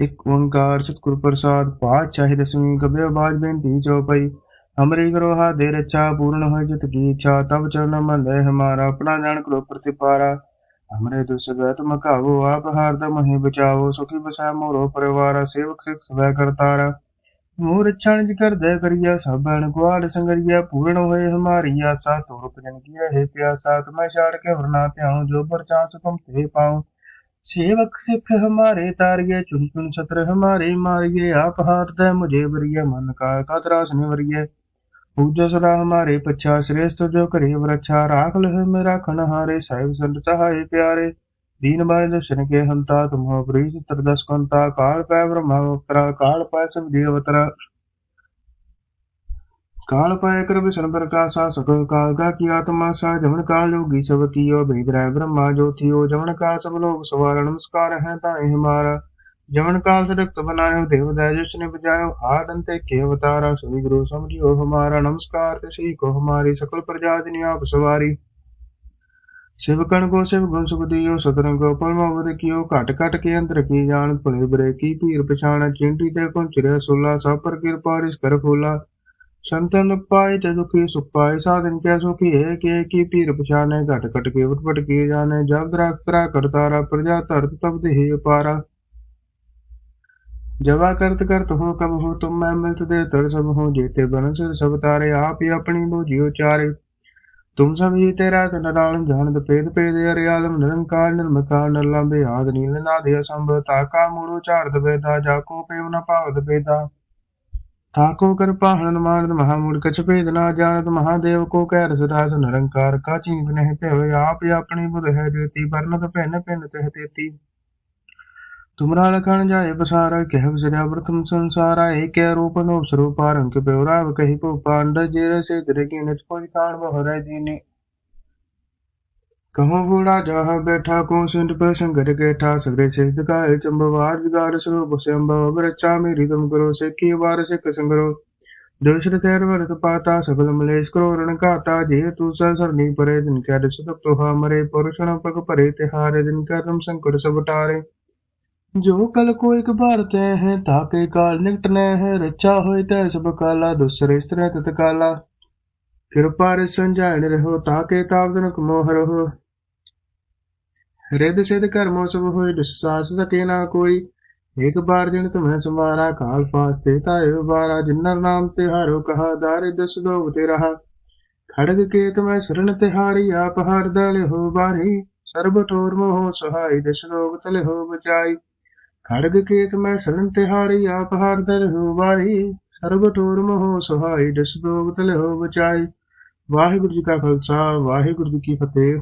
ਇਕ ਓੰਕਾਰ ਸਤਿਗੁਰ ਪ੍ਰਸਾਦ, ਪਾਤਸ਼ਾਹੀ ਦਸਵੀਂ ਕਬਿਰ ਬਾਜ ਬੇਨਤੀ ਚਉਪਈ ਹਮਰੀ ਕਰੋ ਦੇ ਰੱਛਾ, ਪੂਰਨ ਹੋਏ ਜਿਤ ਕੀ ਇੱਛਾ ਤਬ ਚਰਨ ਮਨ ਲੈ ਹਮਾਰਾ, ਆਪਣਾ ਜਾਣ ਕਰੋ ਪ੍ਰਤਿਪਾਰਾ। ਹਮਰੇ ਦੁਸ ਗੈ ਆਪ ਹਾਰ ਦਾ ਮਹੀ ਬਚਾਵੋ, ਸੁਖੀ ਬਸੈ ਮੋਰੋ ਪਰਿਵਾਰ, ਸੇਵਕ ਸਿਖ ਸਵੈ ਕਰਤਾਰਾ। ਮੂਰ ਰਛਣ ਜਿ ਕਰਦੈ ਕਰੀਆ ਸਭਨ ਗਵਾਲ ਸੰਗਰੀਆ, ਪੂਰਨ ਹੋਏ ਹਮਾਰੀ ਆਸਾ ਤੋਰ ਭਜਨ ਕੀ ਰਹੇ ਪਿਆਸਾ, ਤੁਮੈ ਛਾੜ ਕੇ ਵਰਨਾ ਧਿਆਉ, ਜੋ ਪਰ ਚਾਂਸ ਤੁਮ ਤੇ ਪਾਉ। सेवक सिख हमारे तारिये चुन चुन सत्र हमारे मारिये आप हारदे मुझे वरिय मन का का त्रास निवरिय पूजो सदा हमारे पच्छा श्रेष्ठ जो करे वरच्छा राख लह मेरा खन हारे साहिब संत सहाय प्यारे दीन बारे दर्शन के हंता तुम हो प्रीत तरदस कंता काल पै ब्रह्मवक्रा काल पै सब देवतरा काल पाय कर विष्णु प्रकाशा सकल काल का की आत्मा सा जमन काल योगी सब कियो भेद राय ब्रह्मा ज्योतियो जमन काल सब लोग सवार नमस्कार है ताए हमारा जमन काल से रक्त बनायो देवदाय जिसने बजायो हाथ अंते के अवतारा सभी गुरु समझियो हमारा नमस्कार ते श्री को हमारी सकल प्रजा जिनी आप सवारी शिवकण को शिव गुण सुख दियो सतरंग को परमावध कियो घट घट के अंतर की जान भले बरे की पीर पछाण चिंटी ते कुंचरे सोला सब पर कृपा रिस कर फूला संतन पाए ते दुखी सुख पाए साधन क्या सुखी है कि की पीर पछाने घट घट के उठ पट किए जाने जब राग करा करतारा प्रजा तरत तब ही पारा जवा करत करत हो कब हो तुम मैं मिलत दे तर सब हो जेते बन सिर सब तारे आप ही अपनी बोझियो चारे तुम सब ही तेरा तनराल जानत पेद पेद अरियालम निरंकार निर्मकार नरलंबे आद नील नादे असंभ ताका मूड़ो चारद वेदा जाको पेव न पावद वेदा ताको कर पाहन मानद महामूड कछ भेद ना जानत महादेव को कह रसदास निरंकार का चींक नहीं पे आप ही अपनी बुध है देती बरनत भिन्न भिन्न कह देती तुमरा लखन जाए बसारा कह विसरा प्रथम संसारा एक रूप नो स्वरूप रंग पेवरा कही को पांड जेर से दरगी नच कोई कान बहरे दीनी कहो बूढ़ा जहा बैठा को सिंध पर संकट गेठा सगरे से दिखाए चंबवार विगार स्वरूप से अम्बव रक्षा मेरी तुम करो से की बार से कसंगरो दोषर तेर वर्त पाता सकल मलेश करो रण काता जे तू सरनी परे दिन क्या सुख तो मरे पुरुषण पग परे तिहारे दिन क्या तुम संकट सब टारे जो कल को एक बार तय है ताके काल निकटने है रचा होए तय सब काला दूसरे स्त्र तत्काला कृपा रे संजान रहो ताके तावदन मोह रहो रिद सिद्ध कर्मो सब होए दुस्साहस सके ना कोई एक बार जिन तुम्हें संवारा काल पास ते ताए बारा जिन्नर नाम तिहारो कहा दारिद्र सुदोग ते रहा खड़ग के तुम्हें शरण तिहारी आप हर दल हो बारी सर्व ठोर मोह सहाय दस लोग तल हो बचाई खड़ग के तुम्हें शरण तिहारी आप हर दल हो बारी ਸਰਬ ਠੋਰ ਮੋਹ ਸਹਾਈ ਦਸ ਦੋਗ ਤਲੇ ਹੋ ਬਚਾਈ ਵਾਹਿਗੁਰੂ ਜੀ ਕਾ ਖਾਲਸਾ ਵਾਹਿਗੁਰੂ ਜੀ ਕੀ ਫਤਿਹ